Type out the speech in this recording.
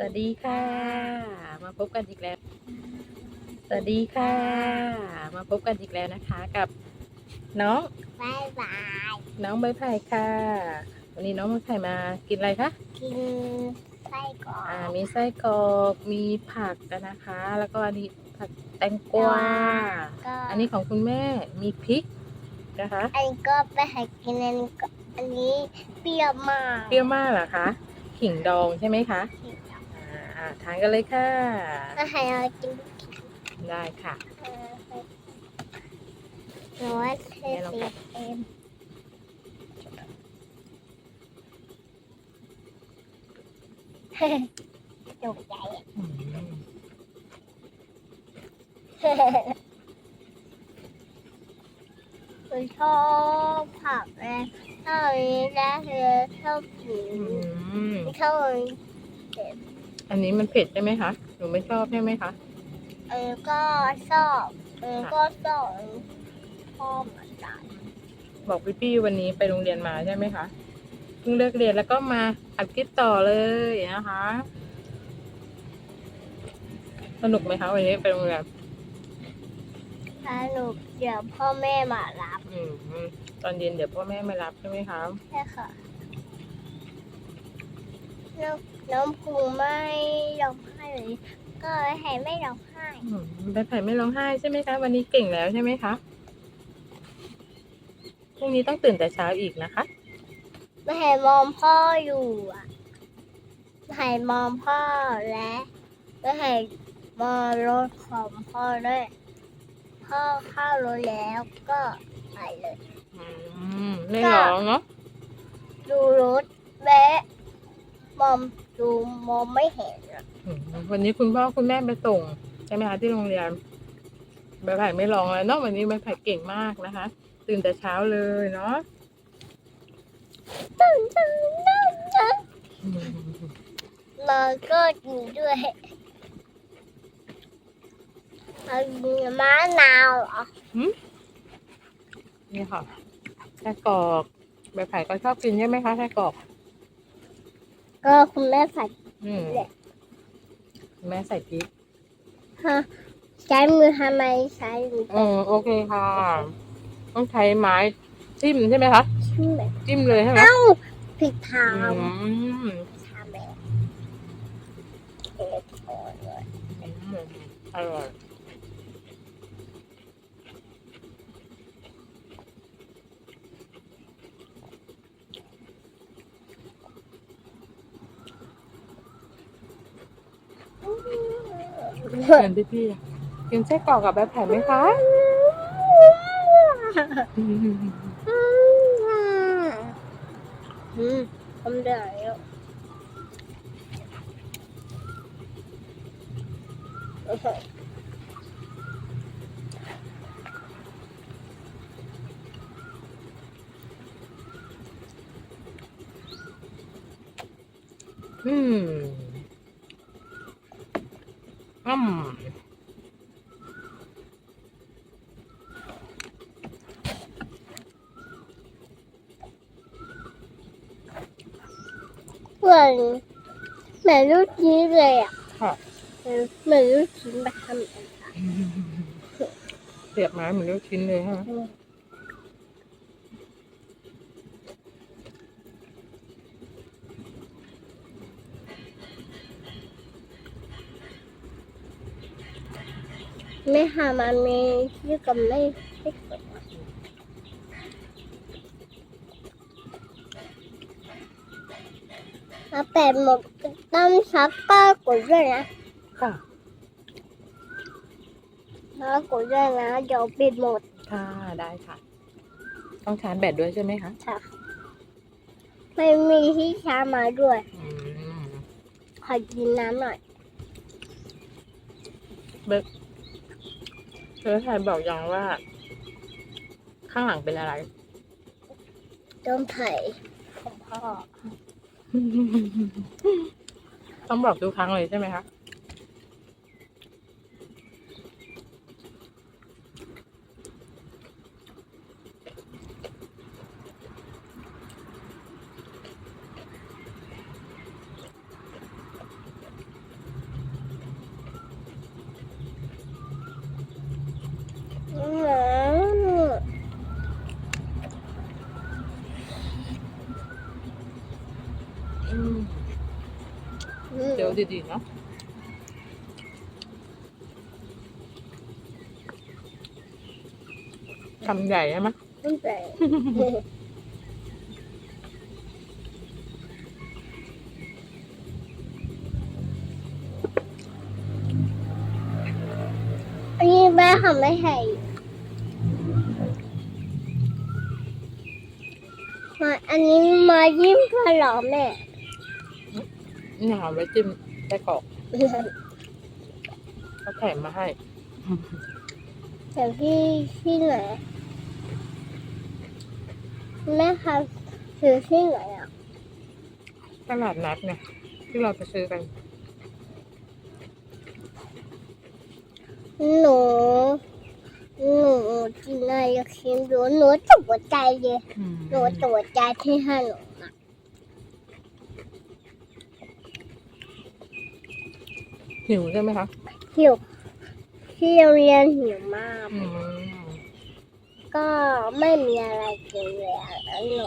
วัสดีค่ะ มาพบกันอีกแล้ว สวัสดีค่ะ มาพบกันอีกแล้วนะคะ กับน้องบายบายน้องใบไผ่ค่ะ วันนี้น้องใบไผ่มากินอะไรคะ กินไส้กรอกอ่า มีไส้กรอก มีผักกันนะคะ แล้วก็อันนี้ผักแตงกวา ก็อันนี้ของคุณแม่ มีพริกนะคะ อันนี้ก็ไปหากินอันนี้ก็อันนี้เปรี้ยวมากเปรี้ยวมากเหรอคะ ขิงดองใช่ไหมคะ อ่าอ่าทานกันเลยค่ะก็ให้เรากินได้ค่ะเออหนูว่าเธอสีเอ็มตกใจอะอืมหนูชอบผักเลยชอบอันนี้และเธอชอบกินอืม ชอบ อันนี้อันนี้มันเผ็ดใช่ไหมคะ หนูไม่ชอบใช่ไหมคะอันนี้ก็ชอบอันนี้ก็ชอบอันนี้ชอบเหมือนกันบอกพี่พี่ๆวันนี้ไปโรงเรียนมาใช่ไหมคะ เพิ่งเลิกเรียนแล้วก็มาอัดคลิปต่อเลยนะคะ สนุกไหมคะวันนี้ไปโรงเรียน สนุกเดี๋ยวพ่อแม่มารับ อืม ตอนเย็นเดี๋ยวพ่อแม่มารับใช่ไหมคะ ใช่ค่ะ น้องน้องภูไม่ร้องไห้เลย ก็แห่ไม่ร้องไห้อืมใบไผ่ไม่ร้องไห้ใช่ไหมคะ วันนี้เก่งแล้วใช่ไหมคะพรุ่งนี้ต้องตื่นแต่เช้าอีกนะคะไม่ให้มองพ่ออยู่อะไม่ให้มองพ่อและไม่ให้มองรถของพ่อด้วย พ่อเข้ารถแล้วก็ไปเลย อืมไม่ร้องเนาะ ดูรถและ มองดูมองไม่เห็นอะอืมวันนี้คุณพ่อคุณแม่ไปส่งใช่ไหมคะที่โรงเรียนใบไผ่ไม่ร้องแล้วเนาะวันนี้ใบไผ่เก่งมากนะคะ ตื่นแต่เช้าเลยเนาะตึ้งตึ้งตึ้งตึ้งอืมเราก็กินด้วยเอากินมะนาวเหรอนี่ค่ะไส้กรอกใบไผ่ก็ชอบกินใช่ไหมคะไส้กรอก ก็คุณแม่ใส่อืมแหละแม่ใส่พริกฮะใช้มือทำไมใช้มือเออโอเคค่ะ ต้องใช้ไม้จิ้มใช่ไหมคะชิมแบบจิ้มเลยใช่ไหมเอ้าผิดทางอืมทำแบบเอ็ดโอนเลยอืมอร่อย เชิญพี่พี่ๆกินไส้กรอกกับใบไผ่นไหมคะอืมทำได้แล้วอืม อืมเหมือนเหมือนลูกชิ้นเลยอะค่ะเหมือนเหมือนลูกชิ้นแบบทำเองเสียบไม้เหมือนลูกชิ้นเลยฮะไม่ มซักก็กดด้วยนะค่ะแล้วกดด้วยนะเดี๋ยวปิดหมดค่ะได้ค่ะ ต้องชาร์จแบตด้วยใช่ไหมคะค่ะไม่มีที่ชาร์จมาด้วยอืมขอกินน้ำหน่อย เธอถ่ายบอกยังว่า ข้างหลังเป็นอะไร ต้มไผ่ของพ่อ ต้องบอกทุกครั้งเลยใช่ไหมคะ เดี๋ยวดีๆเนาะคำใหญ่ใช่ไหมไม่เป็นไรอันนี้แม่ทำไม่ให้มาอันนี้มายิ้มเพื่อเหรอแม่ นี่เอาไว้จิ้มไส้กรอกเขาแถมมาให้ แต่ที่ที่ไหนแม่คะซื้อที่ไหนอะตลาดนัดไงที่เราไปซื้อกัน หนู หนูกินอะไรอยากชิมดูหนูตกใจเลยหนูตกใจที่ให้หนูอะ หิวใช่ไหมคะหิวที่โรงเรียนหิวมาก อืม ก็ไม่มีอะไรกินเลยอะแล้วหนู